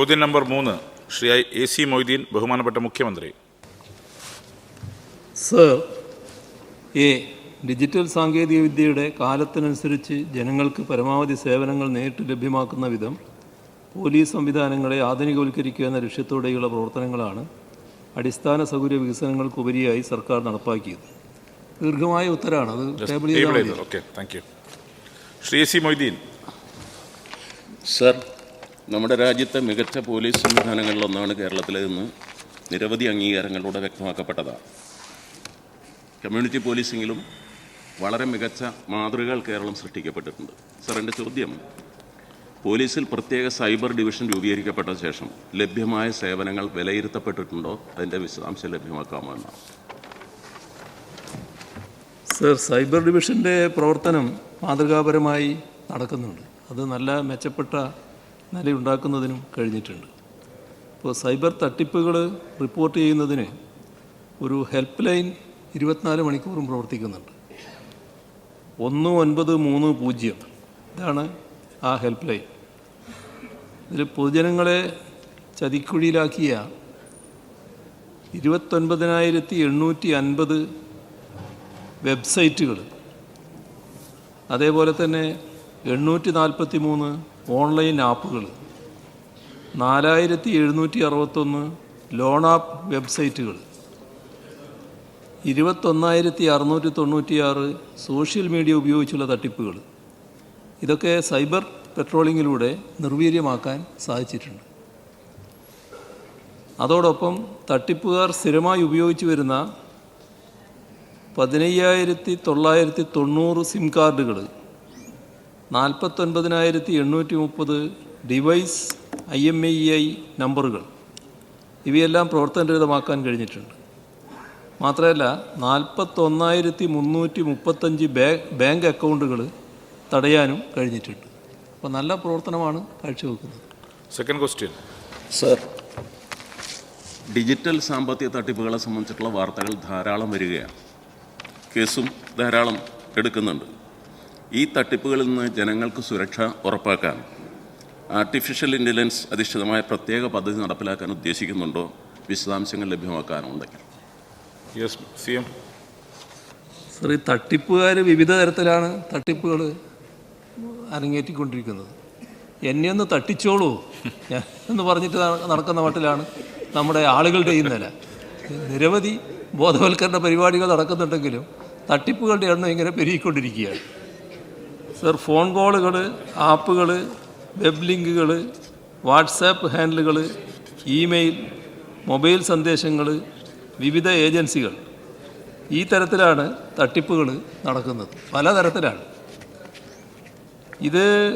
ചോദ്യം നമ്പർ മൂന്ന് Shri A C Moideen ബഹുമാനപ്പെട്ട മുഖ്യമന്ത്രി. സർ എ ഡിജിറ്റൽ സാങ്കേതികവിദ്യയുടെ കാലത്തിനനുസരിച്ച് ജനങ്ങൾക്ക് പരമാവധി സേവനങ്ങൾ നേരിട്ട് ലഭ്യമാക്കുന്ന വിധം പോലീസ് സംവിധാനങ്ങളെ ആധുനികവൽക്കരിക്കുക എന്ന ലക്ഷ്യത്തോടെയുള്ള പ്രവർത്തനങ്ങളാണ് അടിസ്ഥാന സൗകര്യ വികസനങ്ങൾക്കുപരിയായി സർക്കാർ നടപ്പാക്കിയത്. ദീർഘമായ ഉത്തരമാണ് അത് ടേബിൾ ചെയ്താൽ മതി. Okay thank you Shri C Moideen. Sir നമ്മുടെ രാജ്യത്തെ മികച്ച പോലീസ് സംവിധാനങ്ങളിലൊന്നാണ് കേരളത്തിലെന്ന് നിരവധി അംഗീകാരങ്ങളിലൂടെ വ്യക്തമാക്കപ്പെട്ടതാണ് കമ്മ്യൂണിറ്റി പോലീസിങ്ങിലും വളരെ മികച്ച മാതൃകകൾ കേരളം സൃഷ്ടിക്കപ്പെട്ടിട്ടുണ്ട്. സാർ എന്റെ ചോദ്യം പോലീസിൽ പ്രത്യേക സൈബർ ഡിവിഷൻ രൂപീകരിക്കപ്പെട്ട ശേഷം ലഭ്യമായ സേവനങ്ങൾ വിലയിരുത്തപ്പെട്ടിട്ടുണ്ടോ? അതിന്റെ വിശദാംശം ലഭ്യമാക്കാമോ എന്നാണ് സർ സൈബർ ഡിവിഷന്റെ പ്രവർത്തനം മാതൃകാപരമായി നടക്കുന്നുണ്ട്. അത് നല്ല മെച്ചപ്പെട്ട നിലയുണ്ടാക്കുന്നതിനും കഴിഞ്ഞിട്ടുണ്ട്. ഇപ്പോൾ സൈബർ തട്ടിപ്പുകൾ റിപ്പോർട്ട് ചെയ്യുന്നതിന് ഒരു ഹെൽപ്പ് ലൈൻ ഇരുപത്തിനാല് മണിക്കൂറും പ്രവർത്തിക്കുന്നുണ്ട്. ഒന്ന് ഒൻപത് മൂന്ന് പൂജ്യം. ഇതാണ് ആ ഹെൽപ്പ് ലൈൻ ഇതിൽ പൊതുജനങ്ങളെ ചതിക്കുഴിയിലാക്കിയ ഇരുപത്തൊൻപതിനായിരത്തി എണ്ണൂറ്റി അൻപത് വെബ്സൈറ്റുകൾ. അതേപോലെ തന്നെ എണ്ണൂറ്റി നാൽപ്പത്തി മൂന്ന് ഓൺലൈൻ ആപ്പുകൾ. നാലായിരത്തി എഴുന്നൂറ്റി അറുപത്തൊന്ന് ലോൺ ആപ്പ് വെബ്സൈറ്റുകൾ. ഇരുപത്തൊന്നായിരത്തി അറുന്നൂറ്റി തൊണ്ണൂറ്റിയാറ് സോഷ്യൽ മീഡിയ ഉപയോഗിച്ചുള്ള തട്ടിപ്പുകൾ. ഇതൊക്കെ സൈബർ പെട്രോളിങ്ങിലൂടെ നിർവീര്യമാക്കാൻ സാധിച്ചിട്ടുണ്ട്. അതോടൊപ്പം തട്ടിപ്പുകാർ സ്ഥിരമായി ഉപയോഗിച്ചു വരുന്ന പതിനയ്യായിരത്തി തൊള്ളായിരത്തി തൊണ്ണൂറ് സിം കാർഡുകൾ നാൽപ്പത്തൊൻപതിനായിരത്തി എണ്ണൂറ്റി മുപ്പത് device I M E I നമ്പറുകൾ ഇവയെല്ലാം പ്രവർത്തനരഹിതമാക്കാൻ കഴിഞ്ഞിട്ടുണ്ട്. മാത്രമല്ല നാൽപ്പത്തൊന്നായിരത്തി മുന്നൂറ്റി മുപ്പത്തഞ്ച് ബാങ്ക് ബാങ്ക് അക്കൗണ്ടുകൾ തടയാനും കഴിഞ്ഞിട്ടുണ്ട്. അപ്പോൾ നല്ല പ്രവർത്തനമാണ് കാഴ്ചവെക്കുന്നത്. സെക്കൻഡ് ക്വസ്റ്റ്യൻ സർ ഡിജിറ്റൽ സാമ്പത്തിക തട്ടിപ്പുകളെ സംബന്ധിച്ചിട്ടുള്ള വാർത്തകൾ ധാരാളം വരികയാണ്. കേസും ധാരാളം എടുക്കുന്നുണ്ട്. ഈ തട്ടിപ്പുകളിൽ നിന്ന് ജനങ്ങൾക്ക് സുരക്ഷ ഉറപ്പാക്കാൻ ആർട്ടിഫിഷ്യൽ ഇന്റലിജൻസ് അധിഷ്ഠിതമായ പ്രത്യേക പദ്ധതി നടപ്പിലാക്കാൻ ഉദ്ദേശിക്കുന്നുണ്ടോ? വിശദാംശങ്ങൾ ലഭ്യമാക്കാനുണ്ടെങ്കിൽ യെസ് സി എം സർ ഈ തട്ടിപ്പുകാർ വിവിധ തരത്തിലാണ് തട്ടിപ്പുകൾ അരങ്ങേറ്റിക്കൊണ്ടിരിക്കുന്നത്. എന്നെ ഒന്ന് തട്ടിച്ചോളൂ. ഞാൻ എന്ന് പറഞ്ഞിട്ട് നട- നടക്കുന്ന മട്ടിലാണ് നമ്മുടെ ആളുകളുടെ ഈ നില. നിരവധി ബോധവൽക്കരണ പരിപാടികൾ നടക്കുന്നുണ്ടെങ്കിലും തട്ടിപ്പുകളുടെ എണ്ണം ഇങ്ങനെ പെരുകിക്കൊണ്ടിരിക്കുകയാണ്. സർ ഫോൺ കോളുകൾ ആപ്പുകൾ വെബ് ലിങ്കുകൾ വാട്സാപ്പ് ഹാൻഡിലുകൾ ഇമെയിൽ മൊബൈൽ സന്ദേശങ്ങൾ വിവിധ ഏജൻസികൾ. ഈ തരത്തിലാണ് തട്ടിപ്പുകൾ നടക്കുന്നത്. പലതരത്തിലാണ്. ഇത്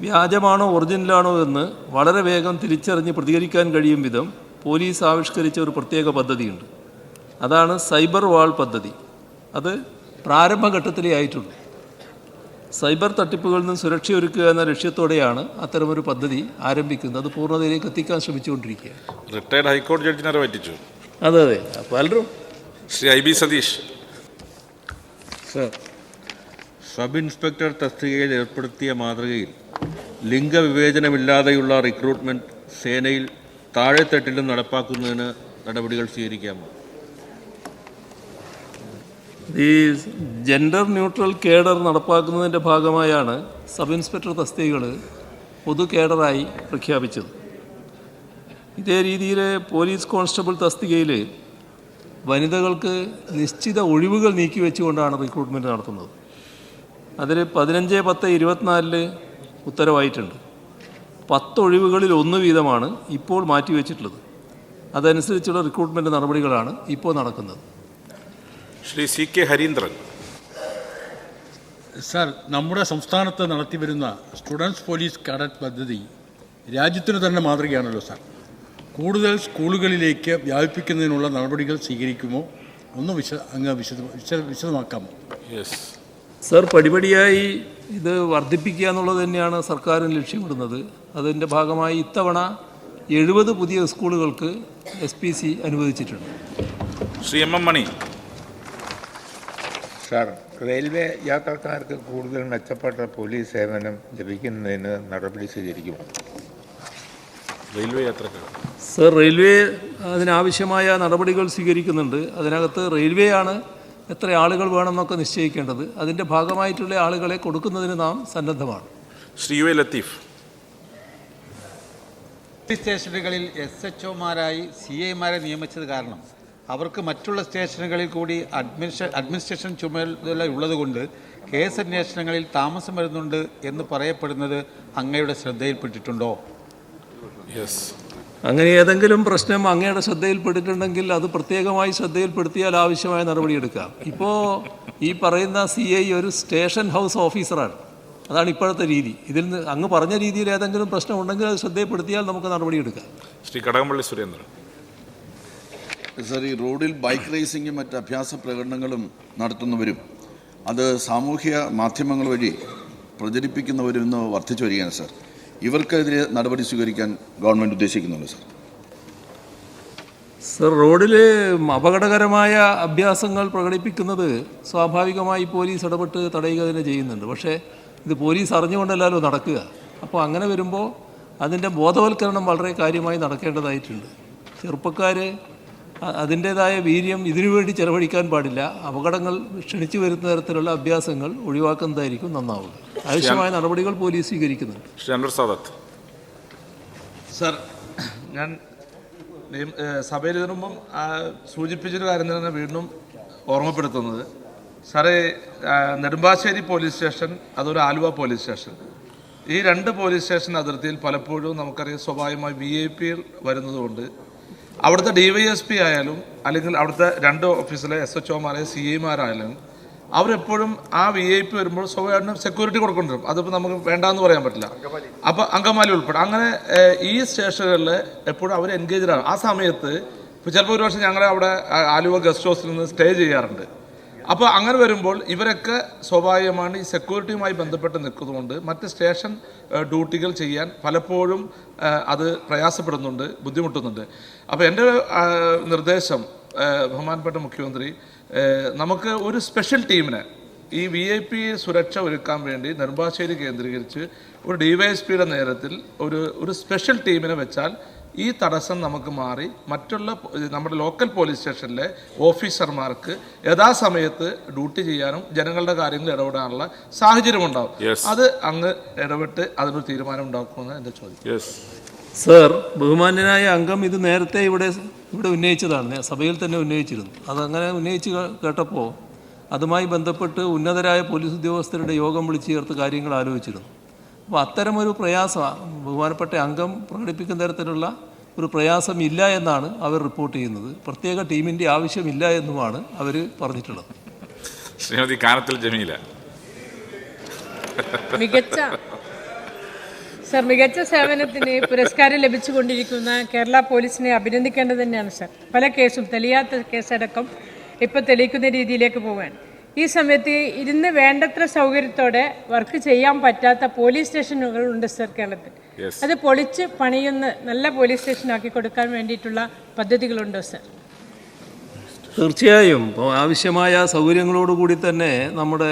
വ്യാജമാണോ ഒറിജിനലാണോ എന്ന് വളരെ വേഗം തിരിച്ചറിഞ്ഞ് പ്രതികരിക്കാൻ കഴിയും വിധം പോലീസ് ആവിഷ്കരിച്ച ഒരു പ്രത്യേക പദ്ധതിയുണ്ട്. അതാണ് സൈബർ വാൾ പദ്ധതി. അത് പ്രാരംഭഘട്ടത്തിലേ ആയിട്ടുള്ളൂ. സൈബർ തട്ടിപ്പുകളിൽ നിന്ന് സുരക്ഷയൊരുക്കുക എന്ന ലക്ഷ്യത്തോടെയാണ് അത്തരമൊരു പദ്ധതി ആരംഭിക്കുന്നത്. അത് പൂർണതയിലേക്ക് എത്തിക്കാൻ ശ്രമിച്ചുകൊണ്ടിരിക്കുകയാണ് റിട്ടയർഡ് ഹൈക്കോടതി ജഡ്ജിനെ പറ്റിച്ചു. അതെ അതെ. പലരും Shri I B Satheesh. Sir sub inspector തസ്തികയിൽ ഏർപ്പെടുത്തിയ മാതൃകയിൽ ലിംഗവിവേചനമില്ലാതെയുള്ള റിക്രൂട്ട്മെന്റ് സേനയിൽ താഴെത്തട്ടിലും നടപ്പാക്കുന്നതിന് നടപടികൾ സ്വീകരിക്കാമോ? ഈ ജെൻഡർ ന്യൂട്രൽ കേഡർ നടപ്പാക്കുന്നതിന്റെ ഭാഗമായാണ് സബ് ഇൻസ്പെക്ടർ തസ്തികകൾ പൊതു കേഡറായി പ്രഖ്യാപിച്ചത്. ഇതേ രീതിയിൽ പോലീസ് കോൺസ്റ്റബിൾ തസ്തികയിൽ വനിതകൾക്ക് നിശ്ചിത ഒഴിവുകൾ നീക്കി വെച്ചുകൊണ്ടാണ് റിക്രൂട്ട്മെന്റ് നടത്തുന്നത്. അതിൽ പതിനഞ്ച് പത്ത് ഇരുപത്തിനാലിൽ ഉത്തരവായിട്ടുണ്ട്. പത്തൊഴിവുകളിൽ ഒന്ന് വീതമാണ് ഇപ്പോൾ മാറ്റിവെച്ചിട്ടുള്ളത്. അതനുസരിച്ചുള്ള റിക്രൂട്ട്മെന്റ് നടപടികളാണ് ഇപ്പോൾ നടക്കുന്നത്. Shri C K Harindran. Sir നമ്മുടെ സംസ്ഥാനത്ത് നടത്തിവരുന്ന സ്റ്റുഡൻസ് പോലീസ് കാഡറ്റ് പദ്ധതി രാജ്യത്തിന് തന്നെ മാതൃകയാണല്ലോ സാർ. കൂടുതൽ സ്കൂളുകളിലേക്ക് വ്യാപിപ്പിക്കുന്നതിനുള്ള നടപടികൾ സ്വീകരിക്കുമോ? ഒന്ന് വിശ അങ്ങ് വിശദ വിശ വിശദമാക്കാമോ? യെസ് സർ പടിപടിയായി ഇത് വർദ്ധിപ്പിക്കുക എന്നുള്ളത് തന്നെയാണ് സർക്കാരിന് ലക്ഷ്യമിടുന്നത്. അതിന്റെ ഭാഗമായി ഇത്തവണ എഴുപത് പുതിയ സ്കൂളുകൾക്ക് എസ് പി സി അനുവദിച്ചിട്ടുണ്ട്. Shri M M Mani. Sir railway യാത്രക്കാർക്ക് കൂടുതൽ മെച്ചപ്പെട്ട പോലീസ് സേവനം ലഭിക്കുന്നതിന് നടപടി സ്വീകരിക്കുമോ? റെയിൽവേ യാത്രക്കാർ. സർ റെയിൽവേ അതിനാവശ്യമായ നടപടികൾ സ്വീകരിക്കുന്നുണ്ട്. അതിനകത്ത് റെയിൽവേ ആണ് എത്ര ആളുകൾ വേണമെന്നൊക്കെ നിശ്ചയിക്കേണ്ടത്. അതിന്റെ ഭാഗമായിട്ടുള്ള ആളുകളെ കൊടുക്കുന്നതിന് നാം സന്നദ്ധമാണ്. ശ്രീ വൈ ലത്തീഫ്. പോലീസ് സ്റ്റേഷനുകളിൽ എസ് എച്ച് ഒമാരായി സി ഐമാരെ നിയമിച്ചത് കാരണം അവർക്ക് മറ്റുള്ള സ്റ്റേഷനുകളിൽ കൂടി അഡ്മിനിസ്ട്രേ അഡ്മിനിസ്ട്രേഷൻ ചുമതല ഉള്ളതുകൊണ്ട് കേസ് അന്വേഷണങ്ങളിൽ താമസം വരുന്നുണ്ട് എന്ന് പറയപ്പെടുന്നത് അങ്ങയുടെ ശ്രദ്ധയിൽപ്പെട്ടിട്ടുണ്ടോ? യെസ് അങ്ങനെ ഏതെങ്കിലും പ്രശ്നം അങ്ങയുടെ ശ്രദ്ധയിൽപ്പെട്ടിട്ടുണ്ടെങ്കിൽ അത് പ്രത്യേകമായി ശ്രദ്ധയിൽപ്പെടുത്തിയാൽ ആവശ്യമായ നടപടിയെടുക്കാം ഇപ്പോൾ ഈ പറയുന്ന സി ഐ ഒരു സ്റ്റേഷൻ ഹൗസ് ഓഫീസറാണ്. അതാണ് ഇപ്പോഴത്തെ രീതി. ഇതിൽ നിന്ന് അങ്ങ് പറഞ്ഞ രീതിയിൽ ഏതെങ്കിലും പ്രശ്നം ഉണ്ടെങ്കിൽ അത് ശ്രദ്ധയിൽപ്പെടുത്തിയാൽ നമുക്ക് നടപടിയെടുക്കാം ശ്രീ കടകംപള്ളി സുരേന്ദ്രൻ. സർ ഈ റോഡിൽ ബൈക്ക് റേസിംഗും മറ്റ് അഭ്യാസ പ്രകടനങ്ങളും നടത്തുന്നവരും അത് സാമൂഹ്യ മാധ്യമങ്ങൾ വഴി പ്രചരിപ്പിക്കുന്നവരും ഇന്ന് വർദ്ധിച്ചു വരികയാണ് സാർ ഇവർക്കെതിരെ നടപടി സ്വീകരിക്കാൻ ഗവൺമെന്റ് ഉദ്ദേശിക്കുന്നുണ്ട് സാർ സർ റോഡിൽ അപകടകരമായ അഭ്യാസങ്ങൾ പ്രകടിപ്പിക്കുന്നത് സ്വാഭാവികമായി പോലീസ് ഇടപെട്ട് തടയുക തന്നെ ചെയ്യുന്നുണ്ട്. പക്ഷേ ഇത് പോലീസ് അറിഞ്ഞുകൊണ്ടല്ലല്ലോ നടക്കുക. അപ്പോൾ അങ്ങനെ വരുമ്പോൾ അതിന്റെ ബോധവൽക്കരണം വളരെ കാര്യമായി നടക്കേണ്ടതായിട്ടുണ്ട്. ചെറുപ്പക്കാർ അതിന്റേതായ വീര്യം ഇതിനു വേണ്ടി ചെലവഴിക്കാൻ പാടില്ല. അപകടങ്ങൾ ക്ഷണിച്ചു വരുന്ന തരത്തിലുള്ള അഭ്യാസങ്ങൾ ഒഴിവാക്കുന്നതായിരിക്കും നന്നാവുക. ആവശ്യമായ നടപടികൾ പോലീസ് സ്വീകരിക്കുന്നുണ്ട്. സർ ഞാൻ സഭയിൽ ഇതിനുമ്പം സൂചിപ്പിച്ചൊരു കാര്യം തന്നെ വീണ്ടും ഓർമ്മപ്പെടുത്തുന്നത്. സാറേ നെടുമ്പാശ്ശേരി പോലീസ് സ്റ്റേഷൻ അതൊരു ആലുവ പോലീസ് സ്റ്റേഷൻ. ഈ രണ്ട് പോലീസ് സ്റ്റേഷൻ അതിർത്തിയിൽ പലപ്പോഴും നമുക്കറിയാം സ്വാഭാവികമായി വി ഐ പി വരുന്നതുകൊണ്ട് അവിടുത്തെ ഡി വൈ എസ് പി ആയാലും അല്ലെങ്കിൽ അവിടുത്തെ രണ്ട് ഓഫീസിലെ എസ് എച്ച് ഒമാരെ സി ഐമാരായാലും അവരെപ്പോഴും ആ വി ഐ പി വരുമ്പോൾ സ്വയം സെക്യൂരിറ്റി കൊടുക്കേണ്ടി അതിപ്പോൾ നമുക്ക് വേണ്ടാന്ന് പറയാൻ പറ്റില്ല. അപ്പോൾ അങ്കമാലി ഉൾപ്പെടെ. അങ്ങനെ ഈ സ്റ്റേഷനുകളിൽ എപ്പോഴും അവർ എൻഗേജ്ഡ് ആണ്. ആ സമയത്ത് ഇപ്പോൾ ചിലപ്പോൾ ഒരു വർഷം ഞങ്ങളെ അവിടെ ആലുവ ഗസ്റ്റ് ഹൗസിൽ നിന്ന് സ്റ്റേ ചെയ്യാറുണ്ട്. അപ്പോൾ അങ്ങനെ വരുമ്പോൾ ഇവരൊക്കെ സ്വാഭാവികമാണ് ഈ സെക്യൂരിറ്റിയുമായി ബന്ധപ്പെട്ട് നിൽക്കുന്നതുകൊണ്ട് മറ്റ് സ്റ്റേഷൻ ഡ്യൂട്ടികൾ ചെയ്യാൻ പലപ്പോഴും അത് പ്രയാസപ്പെടുന്നുണ്ട് ബുദ്ധിമുട്ടുന്നുണ്ട്. അപ്പോൾ എന്റെ നിർദ്ദേശം ബഹുമാനപ്പെട്ട മുഖ്യമന്ത്രി നമുക്ക് ഒരു സ്പെഷ്യൽ ടീമിനെ ഈ വി ഐ പി സുരക്ഷ ഒരുക്കാൻ വേണ്ടി നെടുമ്പാശ്ശേരി കേന്ദ്രീകരിച്ച് ഒരു ഡിവൈഎസ്പിയുടെ നേരത്തിൽ ഒരു ഒരു സ്പെഷ്യൽ ടീമിനെ വെച്ചാൽ ഈ തടസ്സം നമുക്ക് മാറി മറ്റുള്ള നമ്മുടെ ലോക്കൽ പോലീസ് സ്റ്റേഷനിലെ ഓഫീസർമാർക്ക് യഥാസമയത്ത് ഡ്യൂട്ടി ചെയ്യാനും ജനങ്ങളുടെ കാര്യങ്ങൾ ഇടപെടാനുള്ള സാഹചര്യം ഉണ്ടാവും. അത് അങ്ങ് ഇടപെട്ട് അതിനൊരു തീരുമാനം ഉണ്ടാക്കുമെന്ന് എന്റെ ചോദ്യം. സർ ബഹുമാന്യനായ അംഗം ഇത് നേരത്തെ ഇവിടെ ഇവിടെ ഉന്നയിച്ചതാണ്. സഭയിൽ തന്നെ ഉന്നയിച്ചിരുന്നു. അതങ്ങനെ ഉന്നയിച്ച് കേട്ടപ്പോൾ അതുമായി ബന്ധപ്പെട്ട് ഉന്നതരായ പോലീസ് ഉദ്യോഗസ്ഥരുടെ യോഗം വിളിച്ചു ചേർത്ത് കാര്യങ്ങൾ ആലോചിച്ചിരുന്നു. അപ്പോൾ അത്തരമൊരു പ്രയാസം ബഹുമാനപ്പെട്ട അംഗം പ്രകടിപ്പിക്കുന്ന തരത്തിലുള്ള ഒരു പ്രയാസം ഇല്ല എന്നാണ് അവർ റിപ്പോർട്ട് ചെയ്യുന്നത്. പ്രത്യേക ടീമിന്റെ ആവശ്യമില്ല എന്നുമാണ് അവർ പറഞ്ഞിട്ടുള്ളത്. ശ്രീമതി കാനത്തിൽ ജമീല. മികച്ച സർ മികച്ച സേവനത്തിന് പുരസ്കാരം ലഭിച്ചുകൊണ്ടിരിക്കുന്ന കേരള പോലീസിനെ അഭിനന്ദിക്കേണ്ടത് തന്നെയാണ് സർ. പല കേസും തെളിയാത്ത കേസടക്കം ഇപ്പോൾ തെളിയിക്കുന്ന രീതിയിലേക്ക് പോവുകയാണ്. ഈ സമയത്ത് ഇരുന്ന് വേണ്ടത്ര സൗകര്യത്തോടെ വർക്ക് ചെയ്യാൻ പറ്റാത്ത പോലീസ് സ്റ്റേഷനുകൾ ഉണ്ട് സർ കേരളത്തിൽ. അത് പൊളിച്ച് പണിയുന്ന നല്ല പോലീസ് സ്റ്റേഷൻ ആക്കി കൊടുക്കാൻ വേണ്ടിയിട്ടുള്ള പദ്ധതികളുണ്ടോ സർ? തീർച്ചയായും. ആവശ്യമായ ആവശ്യമായ സൗകര്യങ്ങളോടുകൂടി തന്നെ നമ്മുടെ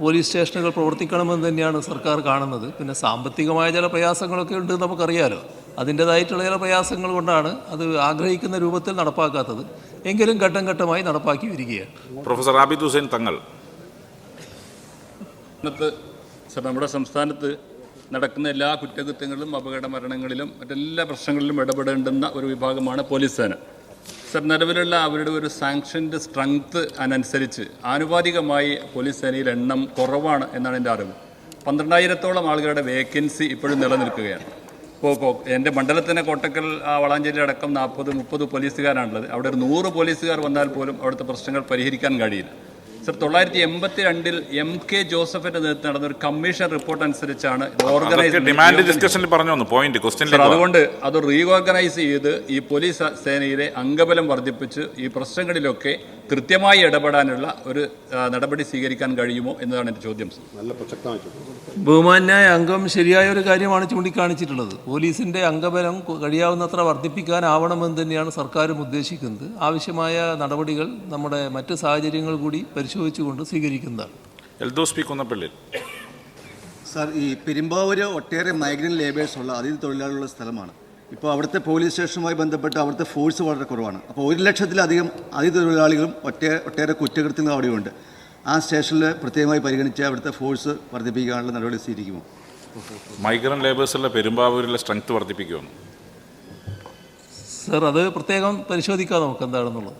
പോലീസ് സ്റ്റേഷനുകൾ പ്രവർത്തിക്കണമെന്ന് തന്നെയാണ് സർക്കാർ കാണുന്നത്. പിന്നെ സാമ്പത്തികമായ ചില പ്രയാസങ്ങളൊക്കെ ഉണ്ട് നമുക്കറിയാലോ. അതിന്റെതായിട്ടുള്ള ചില പ്രയാസങ്ങൾ കൊണ്ടാണ് അത് ആഗ്രഹിക്കുന്ന രൂപത്തിൽ നടപ്പാക്കാത്തത്. എങ്കിലും ഘട്ടം ഘട്ടമായി നടപ്പാക്കി വരികയാണ്. പ്രൊഫസർ ആബിദ് ഹുസൈൻ തങ്ങൾ. ഇന്നത്തെ നമ്മുടെ സംസ്ഥാനത്ത് നടക്കുന്ന എല്ലാ കുറ്റകൃത്യങ്ങളിലും അപകട മരണങ്ങളിലും മറ്റെല്ലാ പ്രശ്നങ്ങളിലും ഇടപെടേണ്ടുന്ന ഒരു വിഭാഗമാണ് പോലീസ് സേന. സർ നിലവിലുള്ള അവരുടെ ഒരു സാങ്ഷന്റെ സ്ട്രെങ്ത് അതിനനുസരിച്ച് ആനുപാതികമായി പോലീസ് സേനയിൽ എണ്ണം കുറവാണ് എന്നാണ് എന്റെ അറിവ്. പന്ത്രണ്ടായിരത്തോളം ആളുകളുടെ വേക്കൻസി ഇപ്പോഴും നിലനിൽക്കുകയാണ്. ഇപ്പോൾ എന്റെ മണ്ഡലത്തിന്റെ കോട്ടക്കൽ വളാഞ്ചേരി അടക്കം നാൽപ്പത് മുപ്പത് പോലീസുകാരാണുള്ളത്. അവിടെ ഒരു നൂറ് പോലീസുകാർ വന്നാൽ പോലും അവിടുത്തെ പ്രശ്നങ്ങൾ പരിഹരിക്കാൻ കഴിയില്ല. സർ തൊള്ളായിരത്തി എൺപത്തി രണ്ടിൽ എം കെ ജോസഫിന്റെ നേതൃത്വം നടന്ന ഒരു കമ്മീഷൻ റിപ്പോർട്ട് അനുസരിച്ചാണ് ഡിമാൻഡ് ഡിസ്കഷനിൽ പറഞ്ഞു പോയിന്റ് അതുകൊണ്ട് അത് റീഓർഗനൈസ് ചെയ്ത് ഈ പോലീസ് സേനയിലെ അംഗബലം വർദ്ധിപ്പിച്ച് ഈ പ്രശ്നങ്ങളിലൊക്കെ കൃത്യമായി ഇടപെടാനുള്ള ഒരു നടപടി സ്വീകരിക്കാൻ കഴിയുമോ എന്നതാണ് എന്റെ ചോദ്യം നല്ല സർ ബഹുമാന്യായ അംഗം ശരിയായ ഒരു കാര്യമാണ് ചൂണ്ടിക്കാണിച്ചിട്ടുള്ളത്. പോലീസിന്റെ അംഗബലം കഴിയാവുന്നത്ര വർദ്ധിപ്പിക്കാനാവണമെന്ന് തന്നെയാണ് സർക്കാരും ഉദ്ദേശിക്കുന്നത്. ആവശ്യമായ നടപടികൾ നമ്മുടെ മറ്റ് സാഹചര്യങ്ങൾ കൂടി പരിശോധിച്ചുകൊണ്ട് സ്വീകരിക്കുന്നതാണ്. എൽദോസ് പി സാർ ഈ പെരുമ്പാവൂര് ഒട്ടേറെ മൈഗ്രന്റ് ലേബേഴ്സ് ഉള്ള അതിഥി തൊഴിലാളികളുള്ള സ്ഥലമാണ്. ഇപ്പോൾ അവിടുത്തെ പോലീസ് സ്റ്റേഷനുമായി ബന്ധപ്പെട്ട് അവിടുത്തെ ഫോഴ്സ് വളരെ കുറവാണ്. അപ്പോൾ ഒരു ലക്ഷത്തിലധികം അതിഥി തൊഴിലാളികളും ഒറ്റ ഒട്ടേറെ കുറ്റകൃത്യങ്ങളും അവിടെയുണ്ട്. ആ സ്റ്റേഷനിൽ പ്രത്യേകമായി പരിഗണിച്ച് അവിടുത്തെ ഫോഴ്സ് വർദ്ധിപ്പിക്കാനുള്ള നടപടി സ്വീകരിക്കുമോ? മൈഗ്രൻ ലേബേഴ്സിലെ പെരുമ്പാവൂരിലെ സ്ട്രെങ്ത് വർദ്ധിപ്പിക്കുമെന്ന് സർ അത് പ്രത്യേകം പരിശോധിക്കാം നമുക്ക് എന്താണെന്നുള്ളത്.